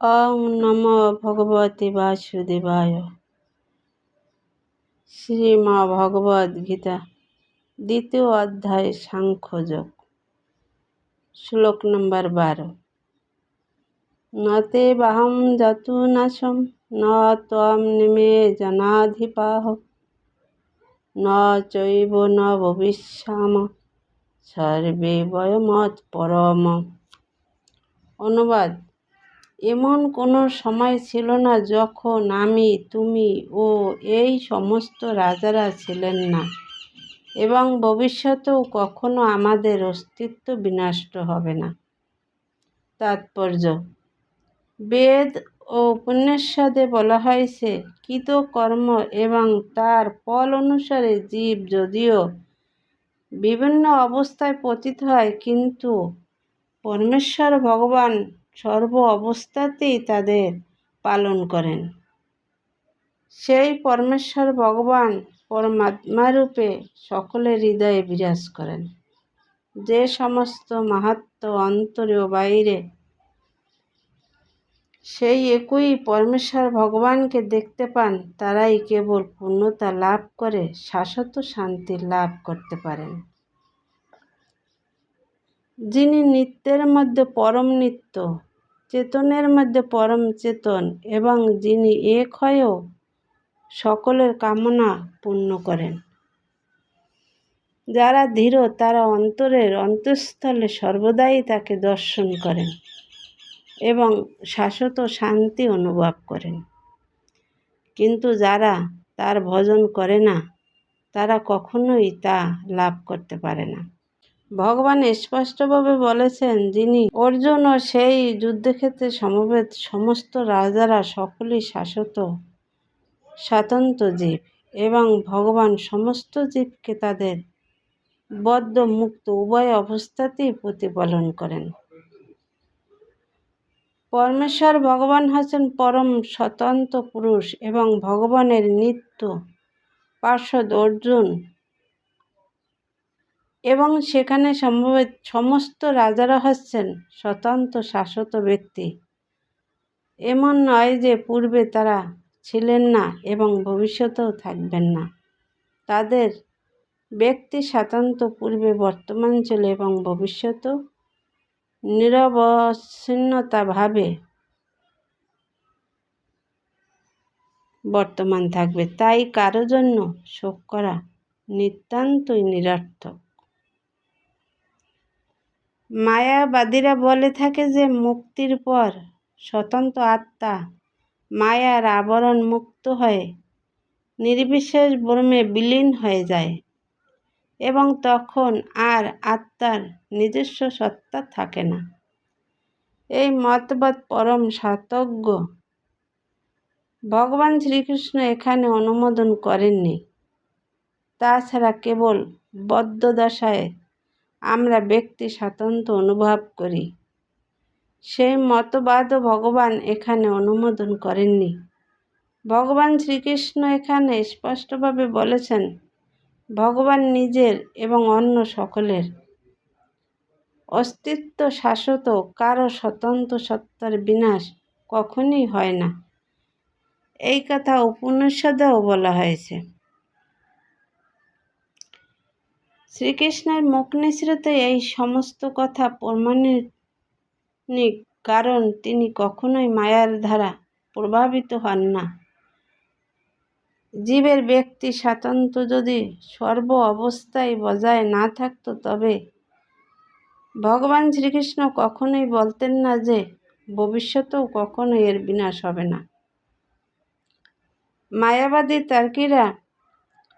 ওম নম ভগবতে বাসুদেবায়। শ্রীমা ভগবদ গীতা, দ্বিতীয় অধ্যায় সাংখ্যযোগ, শ্লোক নম্বর বারো। নতে বাহম যতু নাশম ন ত্বম নিমে জনাধিপাহ ন চৈব ন ভবিষ্যাম সর্বে বয়মত পরম। অনুবাদ এমন কোনো সময় ছিল না যখন আমি, তুমি ও এই সমস্ত রাজারা ছিলেন না এবং ভবিষ্যতেও কখনো আমাদের অস্তিত্ব বিনষ্ট হবে না। তাৎপর্য। বেদ ও উপন্যাসাদে বলা হয়েছে কৃতকর্ম এবং তার ফল অনুসারে জীব যদিও বিভিন্ন অবস্থায় পতিত হয়, কিন্তু পরমেশ্বর ভগবান সর্ব অবস্থাতেই তাদের পালন করেন। সেই পরমেশ্বর ভগবান পরমাত্মারূপে সকলের হৃদয়ে বিরাজ করেন। যে সমস্ত মাহাত্ম অন্তরে ও বাইরে সেই একই পরমেশ্বর ভগবানকে দেখতে পান, তারাই কেবল পূর্ণতা লাভ করে, শাশ্বত শান্তি লাভ করতে পারেন। যিনি নিত্যের মধ্যে পরম নিত্য চেতনের মধ্যে পরম চেতন এবং যিনি এক হয়েও সকলের কামনা পূর্ণ করেন। যারা ধীর, তারা অন্তরের অন্তঃস্থলে সর্বদাই তাকে দর্শন করেন এবং শাশ্বত শান্তি অনুভব করেন। কিন্তু যারা তার ভজন করে না, তারা কখনোই তা লাভ করতে পারে না। ভগবান স্পষ্টভাবে বলেছেন, যিনি অর্জুন ও সেই যুদ্ধক্ষেত্রে সমবেত সমস্ত রাজারা সকলেই শাশ্বত, স্বাতন্ত্র জীব এবং ভগবান সমস্ত জীবকে তাদের বদ্ধ মুক্ত উভয় অবস্থাতেই প্রতিপালন করেন। পরমেশ্বর ভগবান হচ্ছেন পরম স্বতন্ত্র পুরুষ এবং ভগবানের নিত্য পার্শ্বদ অর্জুন। এবং সেখানে সম্ভবত সমস্ত রাজারা হচ্ছেন স্বতন্ত্র শাশ্বত ব্যক্তি। এমন নয় যে পূর্বে তারা ছিলেন না এবং ভবিষ্যতেও থাকবেন না। তাদের ব্যক্তি স্বাতন্ত্র পূর্বে বর্তমান ছিল এবং ভবিষ্যতেও নিরবচ্ছিন্নতাভাবে বর্তমান থাকবে। তাই কারও জন্য শোক করা নিতান্তই নিরর্থক। মায়াবাদীরা বলে থাকে যে মুক্তির পর স্বতন্ত্র আত্মা মায়ার আবরণ মুক্ত হয়ে নির্বিশেষ ব্রহ্মে বিলীন হয়ে যায় এবং তখন আর আত্মার নিজস্ব সত্তা থাকে না। এই মতবাদ পরম সাতজ্ঞ। ভগবান শ্রীকৃষ্ণ এখানে অনুমোদন করেননি। তাছাড়া কেবল বদ্ধদশায় আমরা ব্যক্তি স্বাতন্ত্র্য অনুভব করি। সেই মতবাদও ভগবান এখানে অনুমোদন করেননি। ভগবান শ্রীকৃষ্ণ এখানে স্পষ্টভাবে বলেছেন, ভগবান নিজের এবং অন্য সকলের। অস্তিত্ব শাশ্বত কারও স্বতন্ত্র সত্তার বিনাশ কখনই হয় না। এই কথা উপনিষদেও বলা হয়েছে। শ্রীকৃষ্ণের মুখ নিঃসৃত এই সমস্ত কথা প্রমাণিক কারণ তিনি কখনোই মায়ার দ্বারা প্রভাবিত হন না। জীবের ব্যক্তি স্বাতন্ত্র্য যদি সর্ব অবস্থায় বজায় না থাকত, তবে ভগবান শ্রীকৃষ্ণ কখনোই বলতেন না যে ভবিষ্যতেও কখনো এর বিনাশ হবে না। মায়াবাদী তার্কিরা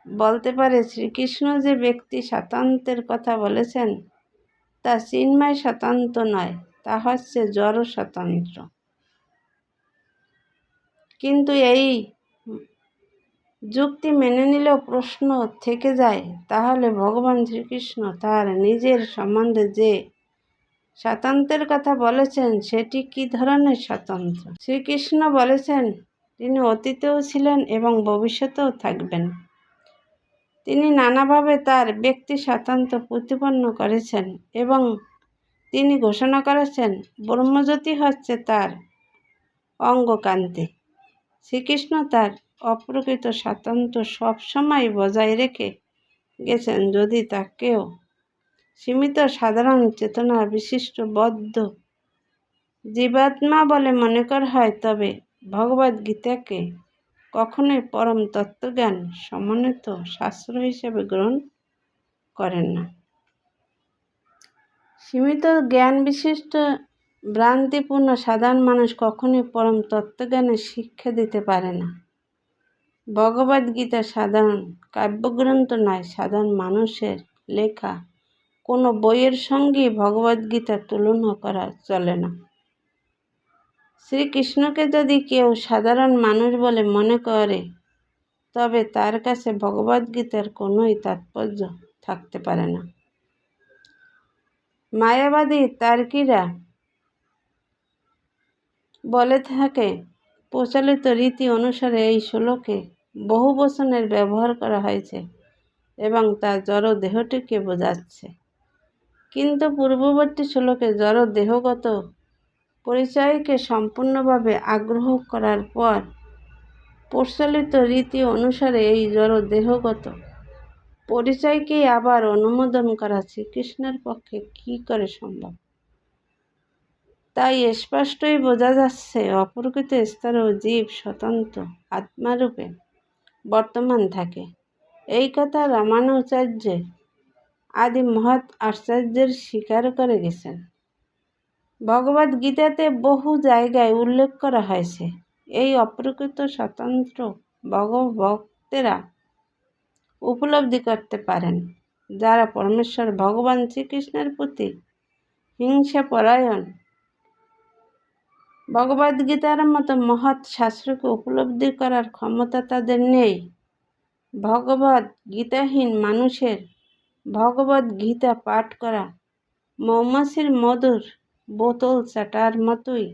বলতে পারে শ্রীকৃষ্ণ যে ব্যক্তি স্বাতন্ত্র্যের কথা বলেছেন, তা চিন্ময় স্বাতন্ত্র নয়, তা হচ্ছে জড় স্বতন্ত্র। কিন্তু এই যুক্তি মেনে নিলেও প্রশ্ন থেকে যায়, তাহলে ভগবান শ্রীকৃষ্ণ তার নিজের সম্বন্ধে যে স্বাতন্ত্র্যের কথা বলেছেন, সেটি কি ধরনের স্বাতন্ত্র? শ্রীকৃষ্ণ বলেছেন, তিনি অতীতেও ছিলেন এবং ভবিষ্যতেও থাকবেন। তিনি নানাভাবে তার ব্যক্তি স্বাতন্ত্র্য প্রতিপন্ন করেছেন এবং তিনি ঘোষণা করেছেন, ব্রহ্মজ্যোতি হচ্ছে তার অঙ্গকান্তি। শ্রীকৃষ্ণ তার অপ্রকৃত স্বাতন্ত্র্য সবসময় বজায় রেখে গেছেন যদি তাকেও সীমিত সাধারণ চেতনা বিশিষ্ট বদ্ধ জীবাত্মা বলে মনে করা হয়, তবে ভগবদ্গীতাকে কখনোই পরম তত্ত্বজ্ঞান সমন্বিত শাস্ত্র হিসেবে গ্রহণ করেন না। সীমিত জ্ঞান বিশিষ্ট ভ্রান্তিপূর্ণ, সাধারণ মানুষ কখনোই পরম তত্ত্বজ্ঞানের শিক্ষা দিতে পারে না। ভগবদ্গীতা সাধারণ, কাব্যগ্রন্থ নয়, সাধারণ মানুষের লেখা কোনো বইয়ের সঙ্গে ভগবদ্গীতার তুলনা করা চলে না। শ্রীকৃষ্ণকে যদি কেউ সাধারণ মানুষ বলে মনে করে, তবে তার কাছে ভগবদ্গীতার কোনোই তাৎপর্য থাকতে পারে না। মায়াবাদী তার্কিরা বলে থাকে, প্রচলিত রীতি অনুসারে এই শ্লোকে বহু বচনের ব্যবহার করা হয়েছে এবং তা জড় দেহটিকে বোঝাচ্ছে। কিন্তু পূর্ববর্তী শ্লোকে জড় দেহগত পরিচয়কে সম্পূর্ণভাবে আগ্রহ করার পর প্রচলিত রীতি অনুসারে এই জড় দেহগত। পরিচয়কেই আবার অনুমোদন করা শ্রীকৃষ্ণের পক্ষে কি করে সম্ভব? তাই স্পষ্টই বোঝা যাচ্ছে, অপ্রকৃত স্তরেও জীব স্বতন্ত্র, আত্মারূপে বর্তমান থাকে। এই কথা রামানুচার্য আদি মহৎ আশ্চর্যের স্বীকার করে গেছেন। ভগবদ গীতাতে বহু জায়গায় উল্লেখ করা হয়েছে। এই অপ্রকৃত স্বতন্ত্র ভগভক্তেরা উপলব্ধি করতে পারেন, যারা পরমেশ্বর ভগবান শ্রীকৃষ্ণের প্রতি হিংসা পরায়ণ। ভগবদ্গীতার মতো মহৎ শাস্ত্রকে উপলব্ধি করার ক্ষমতা তাদের নেই। ভগবদ গীতাহীন মানুষের ভগবদ গীতা পাঠ করা মৌমাছির মধুর বোতল চাটার মতোই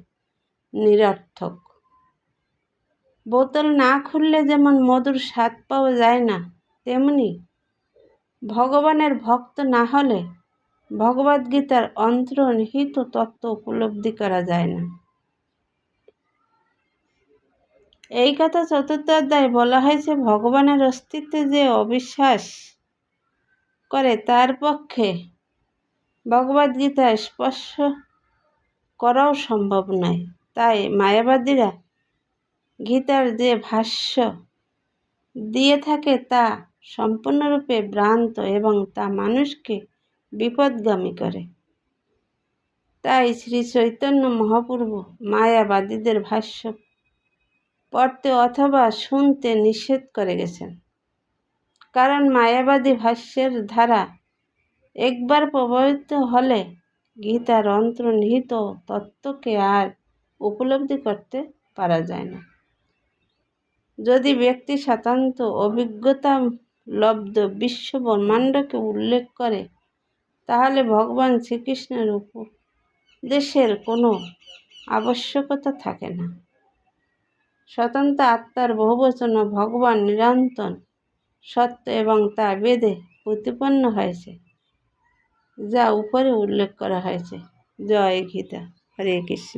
নিরর্থক। বোতল না খুললে যেমন মধুর স্বাদ পাওয়া যায় না, তেমনি ভগবানের ভক্ত না হলে ভগবদ্গীতার অন্তর্নিহিত তত্ত্ব উপলব্ধি করা যায় না। এই কথা চতুর্থ অধ্যায় বলা হয়েছে, ভগবানের অস্তিত্বে যে অবিশ্বাস করে তার পক্ষে ভগবদ্গীতা স্পর্শ করাও সম্ভব নয়। তাই মায়াবাদীরা গীতার যে ভাষ্য দিয়ে থাকে তা সম্পূর্ণরূপে ভ্রান্ত এবং তা মানুষকে বিপদগামী করে। তাই শ্রী চৈতন্য মহাপ্রভু মায়াবাদীদের ভাষ্য পড়তে অথবা শুনতে নিষেধ করে গেছেন। কারণ মায়াবাদী ভাষ্যের ধারা একবার প্রভাবিত হলে গীতার অন্তর্নিহিত তত্ত্বকে আর উপলব্ধি করতে পারা যায় না। যদি ব্যক্তি স্বাতন্ত্র অভিজ্ঞতা লব্ধ বিশ্ব ব্রহ্মাণ্ডকে উল্লেখ করে, তাহলে ভগবান শ্রীকৃষ্ণের উপদেশের কোনো আবশ্যকতা থাকে না। স্বতন্ত্র আত্মার বহুবচন ভগবান নিরন্তন সত্য এবং তা বেদে প্রতিপন্ন হয়েছে। যা উপরে উল্লেখ করা হয়েছে। জয় গীতা। হরে কৃষ্ণ।